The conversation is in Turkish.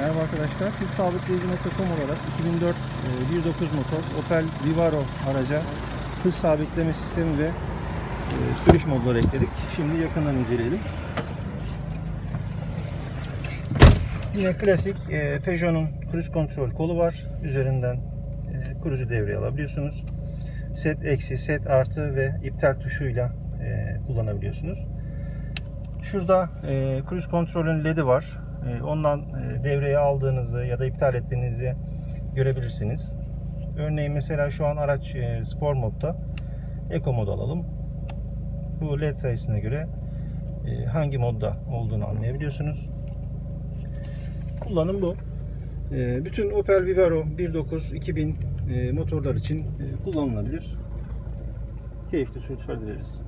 Merhaba arkadaşlar. Biz sabitleyici.com olarak 2004 e, 1.9 motor Opel Vivaro araca hız sabitleme sistemi ve e, sürüş modları ekledik. Şimdi yakından inceleyelim. Yine klasik e, Peugeot'un cruise kontrol kolu var. Üzerinden e, devreye alabiliyorsunuz. Set eksi, set artı ve iptal tuşuyla e, kullanabiliyorsunuz. Şurada e, cruise kontrolün LED'i var. E, ondan e, devreye aldığınızı ya da iptal ettiğinizi görebilirsiniz. Örneğin mesela şu an araç e, spor modda. Eco mod alalım. Bu LED sayısına göre e, hangi modda olduğunu anlayabiliyorsunuz. Kullanım bu. Bütün Opel Vivaro 1.9 2000 e, motorlar için kullanılabilir. Keyifli sürüşler dileriz.